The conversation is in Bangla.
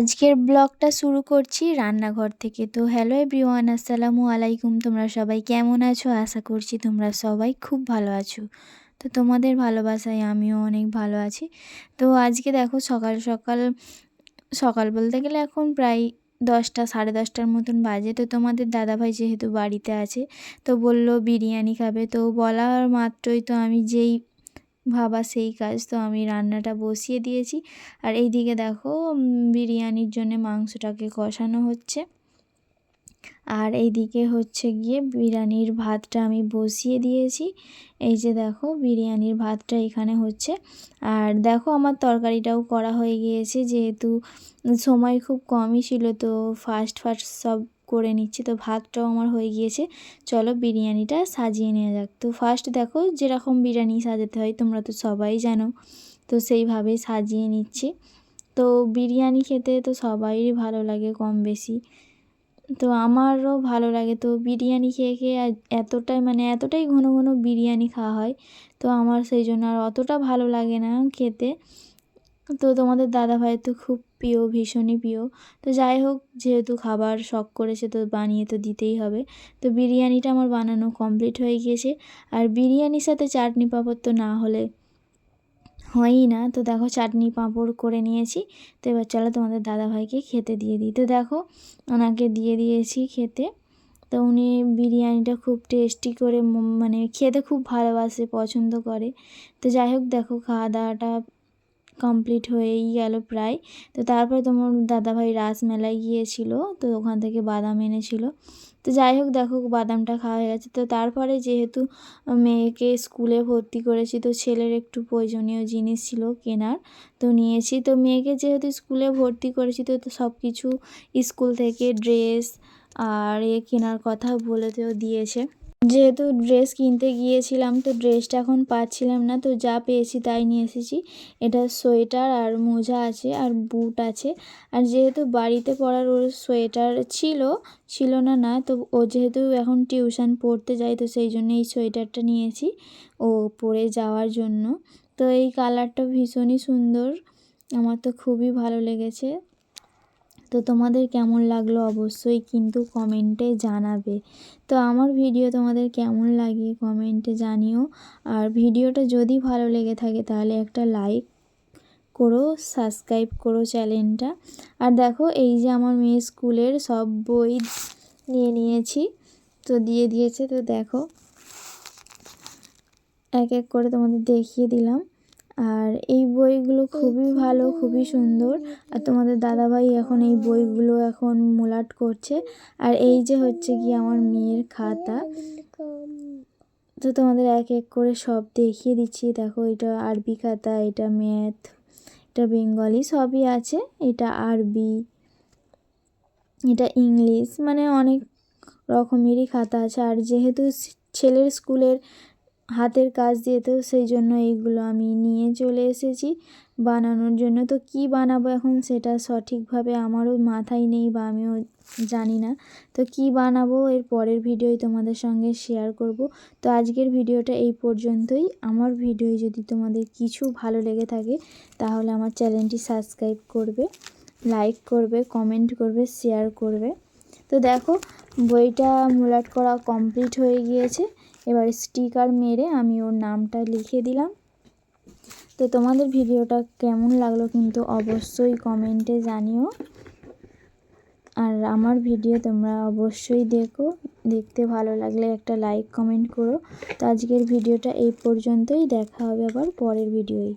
আজকের ব্লগটা শুরু করছি রান্নাঘর থেকে। তো হ্যালো এভরিওয়ান আসসালামু আলাইকুম। তোমরা সবাই কেমন আছো? আশা করছি তোমরা সবাই খুব ভালো আছো। তো তোমাদের ভালোবাসায় আমিও অনেক ভালো আছি। তো আজকে দেখো সকাল সকাল সকাল বলতে গেলে এখন প্রায় দশটা, সাড়ে দশটার মতন বাজে। তো তোমাদের দাদাভাই যেহেতু বাড়িতে আছে, তো বলল বিরিয়ানি খাবে। তো বলার মাত্রই তো আমি যেই ভাবা সেই কাজ। তো আমি রান্নাটা বসিয়ে দিয়েছি। আর এইদিকে দেখো বিরিয়ানির জন্য মাংসটাকে কষানো হচ্ছে। আর এইদিকে হচ্ছে গিয়ে বিরিয়ানির ভাতটা আমি বসিয়ে দিয়েছি। এই যে দেখো, বিরিয়ানির ভাতটা এখানে হচ্ছে। আর দেখো, আমার তরকারিটাও করা হয়ে গিয়েছে, যেহেতু সময় খুব কমই ছিল, তো ফাস্ট ফাস্ট সব করে নিচ্ছি। তো ভাতটাও আমার হয়ে গিয়েছে। চলো বিরিয়ানিটা সাজিয়ে নেওয়া যাক। তো ফার্স্ট দেখো যেরকম বিরিয়ানি সাজাতে হয়, তোমরা তো সবাই জানো। তো সেইভাবেই সাজিয়ে নিচ্ছি। তো বিরিয়ানি খেতে তো সবাইই ভালো লাগে কম বেশি। তো আমারও ভালো লাগে। তো বিরিয়ানি খেয়ে খেয়ে এতটাই মানে এতটাই ঘন ঘন বিরিয়ানি খাওয়া হয়। তো আমার সেই জন্য আর অতটা ভালো লাগে না খেতে। তো তোমাদের দাদা ভাই তো খুব প্রিয়, ভীষণই প্রিয়। তো যাই হোক, যেহেতু খাবার শখ করেছে তো বানিয়ে তো দিতেই হবে। তো বিরিয়ানিটা আমার বানানো কমপ্লিট হয়ে গিয়েছে। আর বিরিয়ানির সাথে চাটনি পাঁপড় তো না হলে হয়ই না। তো দেখো, চাটনি পাঁপড় করে নিয়েছি। তো এবার চলো তোমাদের দাদাভাইকে খেতে দিয়ে দিই। তো দেখো, ওনাকে দিয়ে দিয়েছি খেতে। তো উনি বিরিয়ানিটা খুব টেস্টি করে মানে খেতে খুব ভালোবাসে, পছন্দ করে। তো যাই হোক, দেখো খাওয়া দাওয়াটা কমপ্লিট হয়েই গেল প্রায়। তো তারপরে তোমার দাদাভাই রাসমেলায় গিয়েছিল, তো ওখান থেকে বাদাম এনেছিল। তো যাই হোক, দেখো বাদামটা খাওয়া হয়ে গেছে। তো তারপরে যেহেতু মেয়েকে স্কুলে ভর্তি করেছি, তো ছেলের একটু প্রয়োজনীয় জিনিস ছিল কেনার, তো নিয়েছি। তো মেয়েকে যেহেতু স্কুলে ভর্তি করেছি, তো সব কিছু স্কুল থেকে ড্রেস আর এ কেনার কথা বলেতেও দিয়েছে। যেহেতু ড্রেস কিনতে গিয়েছিলাম, তো ড্রেসটা এখন পাচ্ছিলাম না, তো যা পেয়েছি তাই নিয়ে এসেছি। এটা সোয়েটার আর মোজা আছে আর বুট আছে। আর যেহেতু বাড়িতে পরার ওর সোয়েটার ছিল ছিল না না, তো ও যেহেতু এখন টিউশন পড়তে যায়, তো সেই জন্য এই সোয়েটারটা নিয়েছি ও পরে যাওয়ার জন্য। তো এই কালারটা ভীষণই সুন্দর, আমার তো খুবই ভালো লেগেছে। তো তোমাদের কেমন লাগল অবশ্যই কিন্তু কমেন্টে জানাবে। তো আমার ভিডিও তোমাদের কেমন লাগে কমেন্টে জানিও। আর ভিডিওটা যদি ভালো লেগে থাকে তাহলে একটা লাইক করো, সাবস্ক্রাইব করো চ্যানেলটা। আর দেখো এই যে আমার মেয়ে স্কুলের সব বই নিয়ে নিয়েছি, তো দিয়ে দিয়েছে। তো দেখো, এক এক করে তোমাদের দেখিয়ে দিলাম। আর এই বইগুলো খুবই ভালো খুবই সুন্দর। আর তোমাদের দাদাভাই এখন এই বইগুলো এখন মোলাট করছে। আর এই যে হচ্ছে কি আমার মেয়ের খাতা। তো তোমাদের এক এক করে সব দেখিয়ে দিচ্ছি। দেখো এটা আরবি খাতা এটা ম্যাথ এটা বেঙ্গলি সবই আছে। এটা আরবি এটা ইংলিশ মানে অনেক রকমেরই খাতা আছে। আর যেহেতু ছেলের স্কুলের হাতের কাজ দিয়ে তো সেই জন্য এইগুলো আমি নিয়ে চলে এসেছি। বানানোর জন্য তো কি বানাবো এখন সেটা সঠিকভাবে আমারও মাথায় নেই বা আমিও জানি না। তো কি বানাবো এর পরের ভিডিওই তোমাদের সঙ্গে শেয়ার করব। তো আজকের ভিডিওটা এই পর্যন্তই। আমার ভিডিও যদি তোমাদের কিছু ভালো লেগে থাকে তাহলে আমার চ্যানেলটি সাবস্ক্রাইব করবে লাইক করবে কমেন্ট করবে শেয়ার করবে। তো দেখো বইটা মুলাট করা কমপ্লিট হয়ে গিয়েছে। এবার স্টিকার মেরে আমি ওর নামটা লিখে দিলাম। তো তোমাদের ভিডিওটা কেমন লাগল কিন্তু অবশ্যই কমেন্টে জানিও। আর আমার ভিডিও তোমরা অবশ্যই দেখো। দেখতে ভালো লাগলে একটা লাইক কমেন্ট করো। তো আজকের ভিডিওটা এই পর্যন্তই। দেখা হবে আবার পরের ভিডিওয়।